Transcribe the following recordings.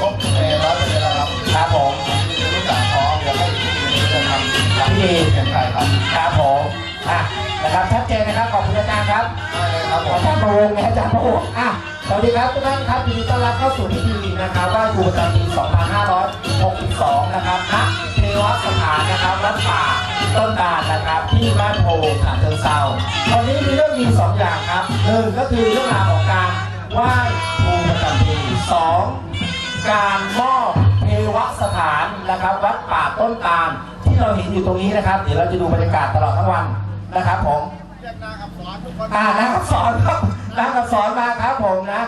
ครบในร้อยเปอร์เซ็นต์แล้วครับครับผมรู้จักพร้อมแล้วก็ที่จะทำทำพี่เฉียนใจครับครับผมอะนะครับชัดเจนนะครับขอบคุณอาจารย์ครับได้เลยครับผอามจารย์ประวงศ์นะอาจารย์ประวงศ์อะสวัสดีครับทุกท่านครับยินดีต้อนรับเข้าสู่พิธีนะครับไหว้ครูประจำปี 2562 นะครับณเทวสถานนะครับวัดป่าต้นตาลนะครับที่บ้านโพฉะเชิงเซาวันนี้มีเรื่องดีสองอย่างครับหนึ่งก็คือเรื่องราวของการไหว้ครูประจำปีสอง การมอบเทวสถานนะครับวัดป่าต้นตาลที่เราเห็นอยู่ตรงนี้นะครับ เดี๋ยวเราจะดูบรรยากาศตลอดทั้งวันนะครับผมเรียกนางอับสรทุกคนอ่านางอักษรครับนางอักษรมาครับผมนะ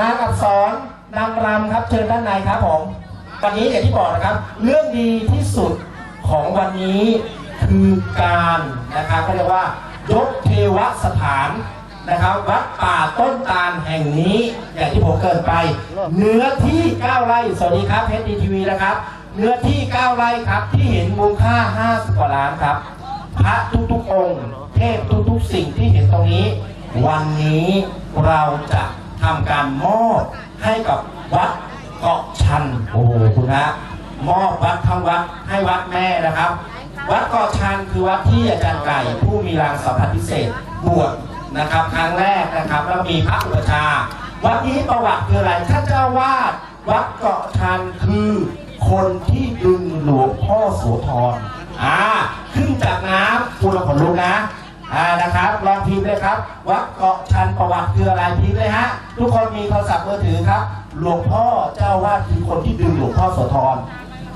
นางอักษรนางรำครับเชิญด้านในครับผมวันนี้อย่างที่บอกนะครับ เรื่องดีที่สุดของวันนี้คือการนะครับเขาเรียกว่ายกเทวสถาน นะครับวัดป่าต้นตาลแห่งนี้อย่างที่ผมเกินไป เนื้อที่ 9 ไร่สวัสดีครับเพชรดีทีวีนะครับ เนื้อที่ 9 ไร่ครับที่เห็นมูลค่า 50 กว่าล้านครับ พระทุกๆองค์ เทพทุกๆสิ่งที่เห็นตรงนี้ วันนี้เราจะทำการมอบให้กับวัดเกาะชันโอ้โหคุณฮะมอบวัดทั้งวัดให้วัดแม่นะครับ วัดเกาะชันคือวัดที่อาจารย์ไก่ผู้มีรางสัมผัสพิเศษบวช นะครับ ครั้งแรกนะครับแล้วมีพระอุปชาวัดนี้ประวัติคืออะไรท่านเจ้าวาดวัดเกาะชันคือคนที่ดึงหลวงพ่อโสธรอ่าขึ้นจากน้ำคุณขนลุกนะอ่านะครับลองพิมพ์เลยครับวัดเกาะชันประวัติคืออะไรพิมพ์เลยฮะทุกคนมีโทรศัพท์มือถือครับ หลวงพ่อเจ้าวาดคือคนที่ดึงหลวงพ่อโสธร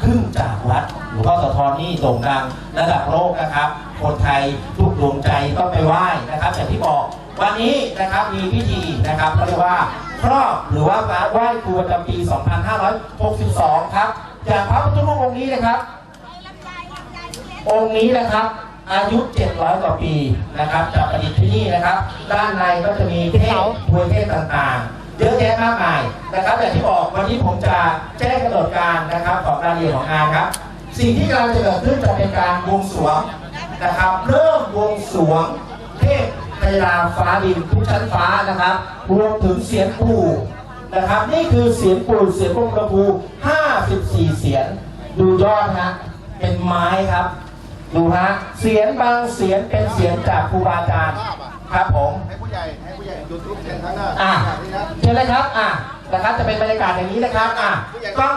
ขึ้นจากวัดหลวงพ่อโสธรนี่โด่งดังระดับโลกนะครับ คนไทยทุกดวงใจต้องไปไหว้นะครับอย่างที่บอกวันนี้นะครับมีพิธีนะครับเขาเรียกว่าครอบหรือว่าการไหว้ครูประจำปี 2562 ครับอย่างพระพุทธรูปองค์นี้นะครับ องค์นี้นะครับอายุ 700 กว่าปีนะครับจะประดิษฐ์ที่นี่นะครับ ด้านในก็จะมีเทพทวยเทพต่างๆ เยอะแยะมากมายนะครับอย่างที่บอกวันนี้ผมจะแจ้งกำหนดการนะครับของรายละเอียดของงานครับ สิ่งที่กำลังจะเกิดขึ้นจะเป็นการบวงสรวงนะครับ เริ่มบวงสรวงเทพไตรลาฟ้าดินทุกชั้นฟ้านะครับรวมถึงเสียงปู่นะครับ นี่คือเสียงปู่เสียงพงกระพู54 เสียงดูยอดฮะเป็นไม้ครับ ดูฮะเสียงบางเสียงเป็นเสียงจากครูบาอาจารย์ครับผมให้ผู้ใหญ่ให้ผู้ใหญ่ยูทูบเชิญข้างหน้าอะ อย่างนี้นะเชิญเลยครับ อะนะครับ จะเป็นบรรยากาศอย่างนี้นะครับ อะกล้อง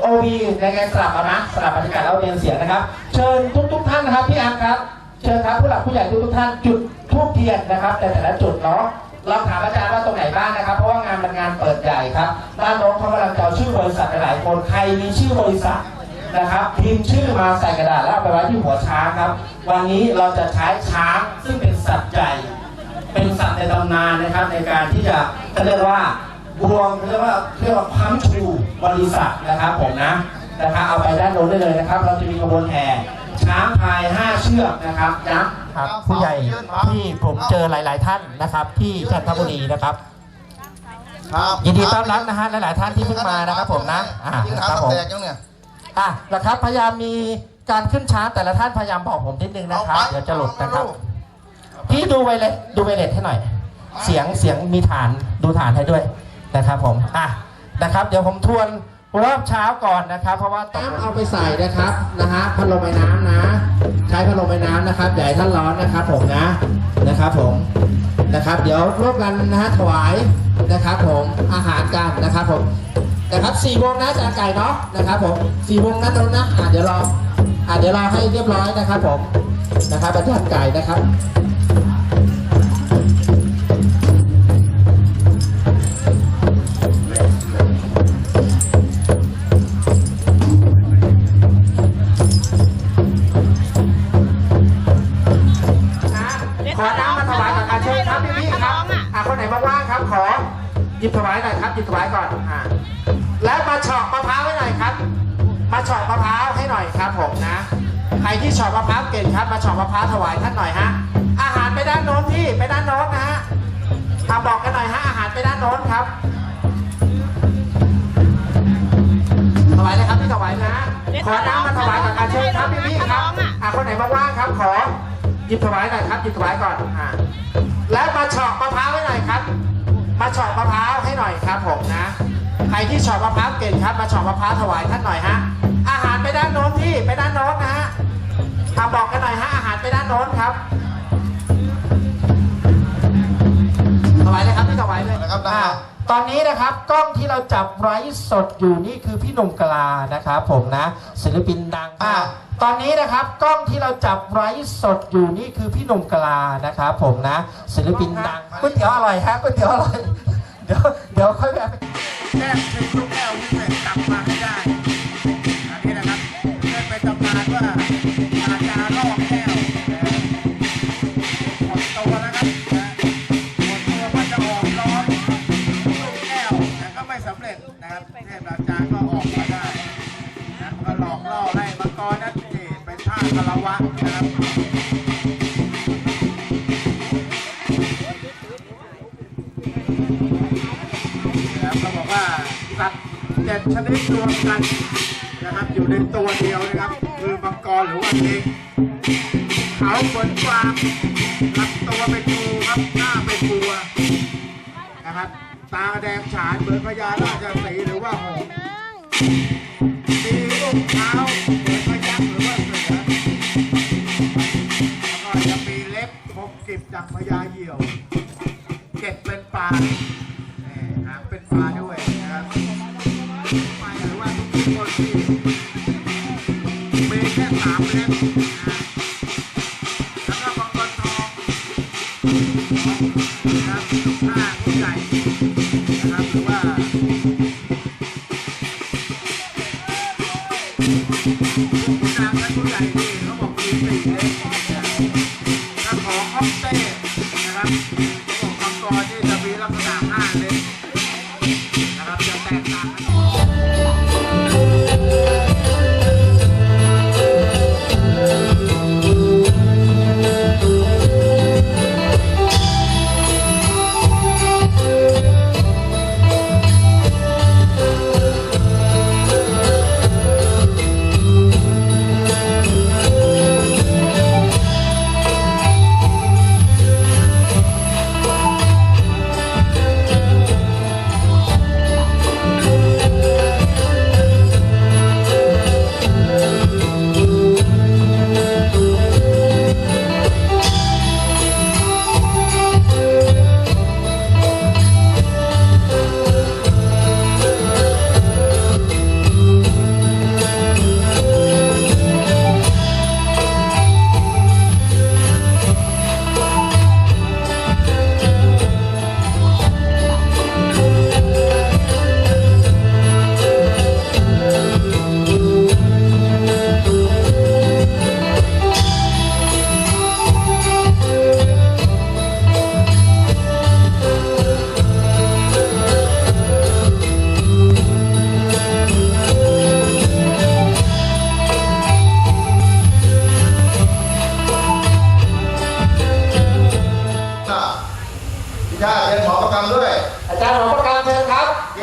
โอบีในการสลับเอานะ สลับบรรยากาศแล้วเรียนเสียงนะครับ เชิญทุกทุกๆท่านนะครับพี่อังครับ เชิญครับผู้หลักผู้ใหญ่ทุกทุกๆท่านจุดทูบเทียนนะครับในแต่ละจุดเนาะเราถามอาจารย์ว่าตรงไหนบ้างนะครับ เพราะว่างานเป็นงานเปิดใหญ่ครับด้านน้นเขากำลังจะเอาชื่อบริษัทหลายคนใครมีชื่อบริษัทนะครับพิมพ์ชื่อมาใส่กระดาษแล้วไปไว้ที่หัวช้างครับ วันนี้เราจะใช้ช้างซึ่งเป็นสัตว์ใหญ่ เป็นสัตว์ในตำนานนะครับในการที่จะเขาเรียกว่าบวงเขาเรียกว่าเรียกว่าพัมชูบริษัทนะครับผมนะนะครับเอาไปด้านโน้นได้เลยนะครับ เราจะมีขบวนแห่ช้างพายห้าเชือกนะครับนะครับผู้ใหญ่ที่ผมเจอหลาย ๆ ท่านนะครับ ที่จันทบุรีนะครับครับยินดีต้อนรับนะฮะหลาย ๆ ท่านที่เพิ่งมานะครับ ผมนะอ่ายิงนะเท้าครับตับผมแตกยังเนี่ยอะนะครับพยายามมีการขึ้นชาร์จแต่ละท่านพยายามบอกผมนิดนึงนะครับเอาไปเดี๋ยวจะหลุดนะครับเอา พี่ดูไวเลสดูไวเลสให้หน่อย เสียงเสียงมีฐานดูฐานให้ด้วยนะครับผมอะนะครับ เดี๋ยวผมทวนรอบเช้าก่อนนะครับ เพราะว่าต้องเอาไปใส่นะครับนะฮะพัดลมไอ้น้ำนะ ใช้พัดลมไอ้น้ำนะครับอย่าให้ท่านร้อนนะครับผมนะนะครับผมนะครับ เดี๋ยวร่วมกันนะฮะถวายนะครับ ผมอาหารกันนะครับผมนะครับสี่โมงนะจารย์ไก่เนาะนะครับ ผมสี่โมงนะตรงนะอะเดี๋ยวรออะเดี๋ยวรอให้เรียบร้อยนะครับ ผมนะครับอาจารย์ไก่นะครับ ขอน้ำมาถวายก่อนอาเชิญครับพี่พี่ครับอะคนไหนว่างๆครับ ขอหยิบถวายหน่อยครับหยิบถวายก่อนอะแล้วมาเฉาะมะพร้าวให้หน่อยครับ มาเฉาะมะพร้าวให้หน่อยครับผมนะ ใครที่เฉาะมะพร้าวเก่งครับ มาเฉาะมะพร้าวถวายท่านหน่อยฮะอาหารไป ด้านโน้นพี่ไปด้านโน้นนะฮะทำบอกกันหน่อยฮะอาหารไปด้านโน้นครับถวายเลยครับพี่ถวายนะ ขอน้ำมาถวายก่อนอาเชิญครับพี่พี่ครับอะคนไหนว่างๆครับ ขอหยิบถวายหน่อยครับหยิบถวายก่อนอะแล้วมาเฉาะมะพร้าวให้หน่อยครับ มาเฉาะมะพร้าวให้หน่อยครับผมนะใครที่เฉาะมะพร้าวเก่งครับมาเฉาะมะพร้าวถวายท่านหน่อยฮะอาหารไปด้านโน้นพี่ไปด้านโน้นนะฮะอาบอกกันหน่อยฮะอาหารไปด้านโน้นครับ ถวายเลยครับพี่ถวายเลยนะครับ อ่าตอนนี้นะครับกล้องที่เราจับไร้สดอยู่นี่คือพี่หนุ่มกลานะครับผมนะศิลปินดังอ่า ตอนนี้นะครับกล้องที่เราจับไร้สดอยู่นี่คือพี่หนุ่มกลานะครับผมนะศิลปินดังก๋วยเตี๋ยวอร่อยฮะก๋วยเตี๋ยวอร่อยเดี๋ยวเดี๋ยวค่อยแบบแก้มถึงลูกแก้วที่เสร็จกลับ อาจารย์ก็อกมาได้นะมันก็หลอกล่อให้มังกรนั้นนี่เป็นท่าคารวะนะครับนะครับเขาบอกว่าสัตว์เจ็ดชนิดรวมกันนะครับอยู่ในตัวเดียวนะครับ คือมังกรหรือว่าลิงเขาเหมือนกวางลำตัวเป็นงูครับหน้าเป็นบัวนะครับ ตาแดงฉานเหมือนพญาราชสีห์หรือว่าห งส์มีลูกเท้าเหมือนพยักหรือว่าเสือแล้วก็จะมีเล็บคมกริบดังพญาเหี่ยว เก็บเป็นปลาหางเป็นปลาด้วย Thank you.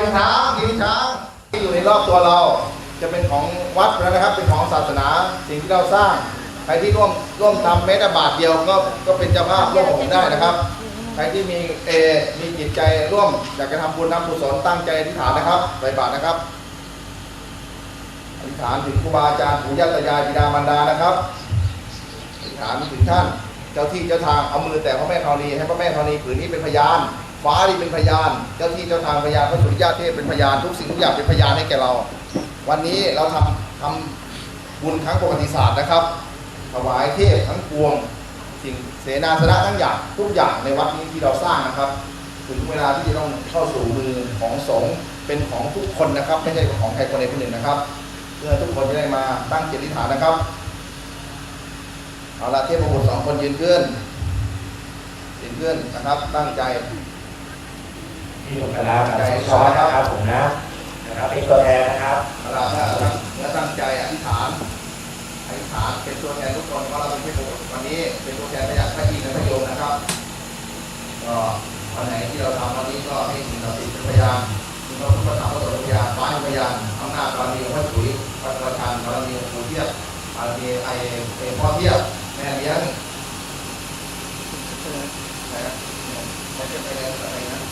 กินช้างกินช้างที่อยู่ในรอบตัวเรา จะเป็นของวัดแล้วนะครับ เป็นของศาสนาสิ่งที่เราสร้าง ใครที่ร่วมร่วมทำแม้แต่บาทเดียวก็ก็เป็นเจ้าภาพร่วมกับผมได้นะครับ ใครที่มีเออมีจิตใจร่วมอยากจะทำบุญทำกุศลตั้งใจอธิษฐานนะครับใส่บาตรนะครับอธิษฐานถึงครูบาอาจารย์ปู่ย่าตายายบิดามารดานะครับอธิษฐานถึงท่าน เจ้าที่เจ้าทางเอามือแต่พระแม่ธรณีให้พระแม่ธรณีผืนนี้เป็นพยาน ฟ้านี่เป็นพยาน เจ้าที่เจ้าทางพยานพระสุริยะเทพเป็นพยาน ทุกสิ่งทุกอย่างเป็นพยานให้แก่เรา วันนี้เราทำทำบุญครั้งประวัติศาสตร์นะครับ ถวายเทพทั้งปวง สิ่งเสนาสนะทั้งอย่างทุกอย่างในวัดนี้ที่เราสร้างนะครับ ถึงเวลาที่จะต้องเข้าสู่มือของสงฆ์เป็นของทุกคนนะครับ ไม่ใช่ของใครคนใดคนหนึ่งนะครับ เพื่อทุกคนจะได้มาตั้งจิตอธิษฐานนะครับเอาละเทพบุตรสองคนยืนขึ้นยืนขึ้นนะครับตั้งใจ พี่หนุ่มกลากับสอนนะครับผมนะนะครับเป็นตัวแทนนะครับเอาละนะครับและตั้งใจอธิษฐานอธิษฐานเป็นตัวแทนทุกคนเพราะเราเป็นทพบุตรวันนี้เป็นตัวแทนพระยาพระอินทร์และพระโยมนะครับก็วันไหนที่เราทำวันนี้ก็ให้สิ่งศักดิ์สิทธิ์เป็นพยานคุณพระพุทธธรรมพระสงฆ์พยานฟ้าเป็นพยานอำนาจบารมีของพระถุยพระประธานบารมีของปู่เทียบบารมีไอเอพ่อเทียบแม่เลี้ยงนะไม่ใช่ไปเรียนอะไรนะ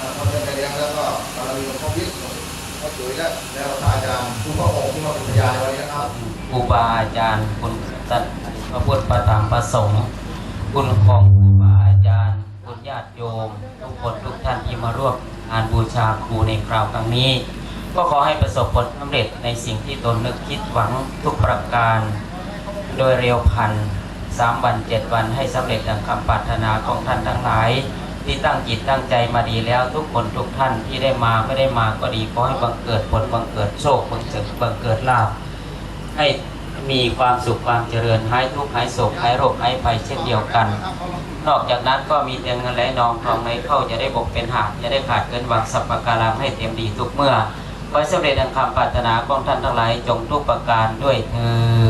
อ่าเดินไปเลี้ยงแล้วก็เรามีหลวงพ่อพิษหลวงพ่อจุ๋ยและแล้วอาจารย์ทุกพระองค์ที่มาเป็นพยานในวันนี้นะครับครูบาอาจารย์คุณสัตพระพุทธประธรรมประสงค์คุณของครูบาอาจารย์คุณญาติโยมทุกคนทุกท่านที่มาร่วมงานบูชาครูในคราวครั้งนี้ ก็ขอให้ประสบผลสำเร็จในสิ่งที่ตนนึกคิดหวังทุกประการ โดยเร็วพันสามวันเจ็ดวันให้สำเร็จดังคำปรารถนาของท่านทั้งหลาย ที่ตั้งจิตตั้งใจมาดีแล้ว ทุกคนทุกท่านที่ได้มาไม่ได้มาก็ดีขอให้บังเกิดผลบังเกิดโชคบังเกิดบังเกิดลาภให้มีความสุขความเจริญหายทุกข์หายโศกหายโรคหายภัยเช่นเดียวกัน นอกจากนั้นก็มีแต่เงินไหลนองทองไหลเข้าจะได้บกเป็นหาดจะได้ขาดเกินหวังสัพพการังให้เต็มดีทุกเมื่อขอให้สำเร็จดังคำปรารถนาของท่านทั้งหลายจงทุกประการด้วยเธอ